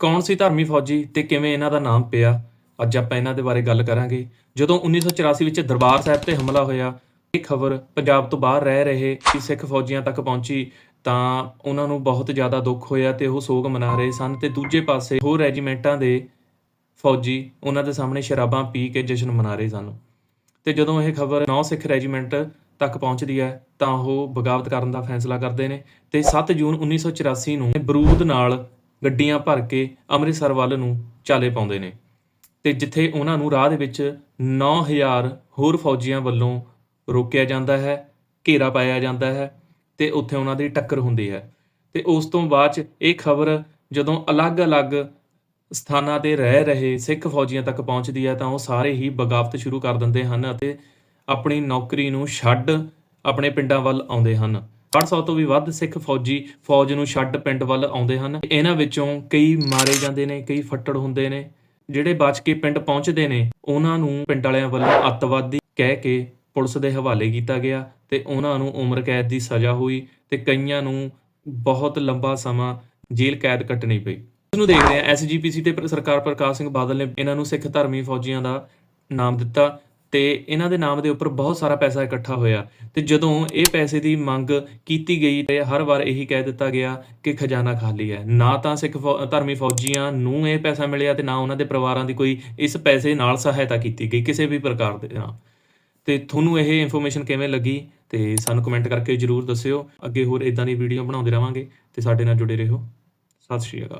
ਕੌਣ ਸੀ ਧਰਮੀ ਫੌਜੀ ਤੇ ਕਿਵੇਂ ਇਹਨਾਂ ਦਾ ਨਾਮ ਪਿਆ? ਅੱਜ ਆਪਾਂ ਇਹਨਾਂ ਦੇ ਬਾਰੇ ਗੱਲ ਕਰਾਂਗੇ। ਜਦੋਂ 1984 ਵਿੱਚ ਦਰਬਾਰ ਸਾਹਿਬ ਤੇ ਹਮਲਾ ਹੋਇਆ, ਇਹ ਖਬਰ ਪੰਜਾਬ ਤੋਂ ਬਾਹਰ ਰਹਿ ਰਹੇ ਕਿ ਸਿੱਖ ਫੌਜੀਆਂ ਤੱਕ ਪਹੁੰਚੀ, ਤਾਂ ਉਹਨਾਂ ਨੂੰ ਬਹੁਤ ਜ਼ਿਆਦਾ ਦੁੱਖ ਹੋਇਆ ਤੇ ਉਹ ਸੋਗ ਮਨਾ ਰਹੇ ਸਨ ਤੇ ਦੂਜੇ ਪਾਸੇ ਹੋਰ ਰੈਜੀਮੈਂਟਾਂ ਦੇ ਫੌਜੀ ਉਹਨਾਂ ਦੇ ਸਾਹਮਣੇ ਸ਼ਰਾਬਾਂ ਪੀ ਕੇ ਜਸ਼ਨ ਮਨਾ ਰਹੇ ਸਨ। ਤੇ ਜਦੋਂ ਇਹ ਖਬਰ ਨੌ ਸਿੱਖ ਰੈਜੀਮੈਂਟ ਤੱਕ ਪਹੁੰਚਦੀ ਹੈ, ਤਾਂ ਉਹ ਬਗਾਵਤ ਕਰਨ ਦਾ ਫੈਸਲਾ ਕਰਦੇ ਨੇ ਤੇ 7 ਜੂਨ 1984 ਨੂੰ ਬਰੂਦ ਨਾਲ ਗੱਡੀਆਂ ਭਰ ਕੇ ਅੰਮ੍ਰਿਤਸਰ ਵੱਲ ਨੂੰ ਚਾਲੇ ਪਾਉਂਦੇ ਨੇ। ਤੇ ਜਿੱਥੇ ਉਹਨਾਂ ਨੂੰ ਰਾਹ ਦੇ ਵਿੱਚ 9000 ਹੋਰ ਫੌਜੀਆਂ ਵੱਲੋਂ ਰੋਕਿਆ ਜਾਂਦਾ ਹੈ, ਘੇਰਾ ਪਾਇਆ ਜਾਂਦਾ ਹੈ ਤੇ ਉੱਥੇ ਉਹਨਾਂ ਦੀ ਟੱਕਰ ਹੁੰਦੀ ਹੈ। ਤੇ ਉਸ ਤੋਂ ਬਾਅਦ ਚ ਇਹ ਖਬਰ ਜਦੋਂ ਅਲੱਗ-ਅਲੱਗ ਸਥਾਨਾਂ ਤੇ ਰਹਿ ਰਹੇ ਸਿੱਖ ਫੌਜੀਆਂ ਤੱਕ ਪਹੁੰਚਦੀ ਹੈ ਤਾਂ ਉਹ ਸਾਰੇ ਹੀ ਬਗਾਵਤ ਸ਼ੁਰੂ ਕਰ ਦਿੰਦੇ ਹਨ ਅਤੇ ਆਪਣੀ ਨੌਕਰੀ ਨੂੰ ਛੱਡ ਆਪਣੇ ਪਿੰਡਾਂ ਵੱਲ ਆਉਂਦੇ ਹਨ। 800 ਤੋਂ ਵੀ ਵੱਧ ਸਿੱਖ ਫੌਜੀ ਫੌਜ ਨੂੰ ਛੱਡ ਪਿੰਡ ਵੱਲ ਆਉਂਦੇ ਹਨ। ਇਹਨਾਂ ਵਿੱਚੋਂ ਕਈ ਮਾਰੇ ਜਾਂਦੇ ਨੇ, ਕਈ ਫੱਟੜ ਹੁੰਦੇ ਨੇ। ਜਿਹੜੇ ਬਚ ਕੇ ਪਿੰਡ ਪਹੁੰਚਦੇ ਨੇ, ਉਹਨਾਂ ਨੂੰ ਪਿੰਡ ਵਾਲਿਆਂ ਵੱਲੋਂ ਅੱਤਵਾਦੀ ਕਹਿ ਕੇ ਪੁਲਿਸ ਦੇ ਹਵਾਲੇ ਕੀਤਾ ਗਿਆ ਤੇ ਉਹਨਾਂ ਨੂੰ ਉਮਰ ਕੈਦ ਦੀ ਸਜ਼ਾ ਹੋਈ ਤੇ ਕਈਆਂ ਨੂੰ ਬਹੁਤ ਲੰਬਾ ਸਮਾਂ ਜੇਲ੍ਹ ਕੈਦ ਕੱਟਣੀ ਪਈ। ਇਸ ਨੂੰ ਦੇਖਦੇ ਆ ਐਸਜੀਪੀਸੀ ਤੇ ਪ੍ਰ- ਸਰਕਾਰ ਪ੍ਰਕਾਸ਼ ਸਿੰਘ ਬਾਦਲ ਨੇ ਇਹਨਾਂ ਨੂੰ ਸਿੱਖ ਧਰਮੀ ਫੌਜੀਆਂ ਦਾ ਨਾਮ ਦਿੱਤਾ। ਤੇ ਇਹਨਾਂ ਦੇ ਨਾਮ ਦੇ ਉੱਪਰ ਬਹੁਤ ਸਾਰਾ ਪੈਸਾ ਇਕੱਠਾ ਹੋਇਆ। ਤੇ ਜਦੋਂ ਇਹ ਪੈਸੇ ਦੀ ਮੰਗ ਕੀਤੀ ਗਈ ਤੇ ਹਰ ਵਾਰ ਇਹੀ ਕਹਿ ਦਿੱਤਾ ਗਿਆ ਕਿ ਖਜ਼ਾਨਾ ਖਾਲੀ ਹੈ। ਨਾ ਤਾਂ ਸਿੱਖ ਫੌ- ਧਰਮੀ ਫੌਜੀਆਂ ਨੂੰ ਇਹ ਪੈਸਾ ਮਿਲਿਆ ਤੇ ਨਾ ਉਹਨਾਂ ਦੇ ਪਰਿਵਾਰਾਂ ਦੀ ਕੋਈ ਇਸ ਪੈਸੇ ਨਾਲ ਸਹਾਇਤਾ ਕੀਤੀ ਗਈ ਕਿਸੇ ਵੀ ਪ੍ਰਕਾਰ ਦੇ ਨਾਲ। ਤੇ ਤੁਹਾਨੂੰ ਇਹ ਇਨਫੋਰਮੇਸ਼ਨ ਕਿਵੇਂ ਲੱਗੀ ਤੇ ਸਾਨੂੰ ਕਮੈਂਟ ਕਰਕੇ ਜਰੂਰ ਦੱਸਿਓ। ਅੱਗੇ ਹੋਰ ਇਦਾਂ ਦੀ ਵੀਡੀਓ ਬਣਾਉਂਦੇ ਰਵਾਂਗੇ ਤੇ ਸਾਡੇ ਨਾਲ ਜੁੜੇ ਰਹੋ। ਸਤਿ ਸ਼੍ਰੀ ਅਕਾਲ।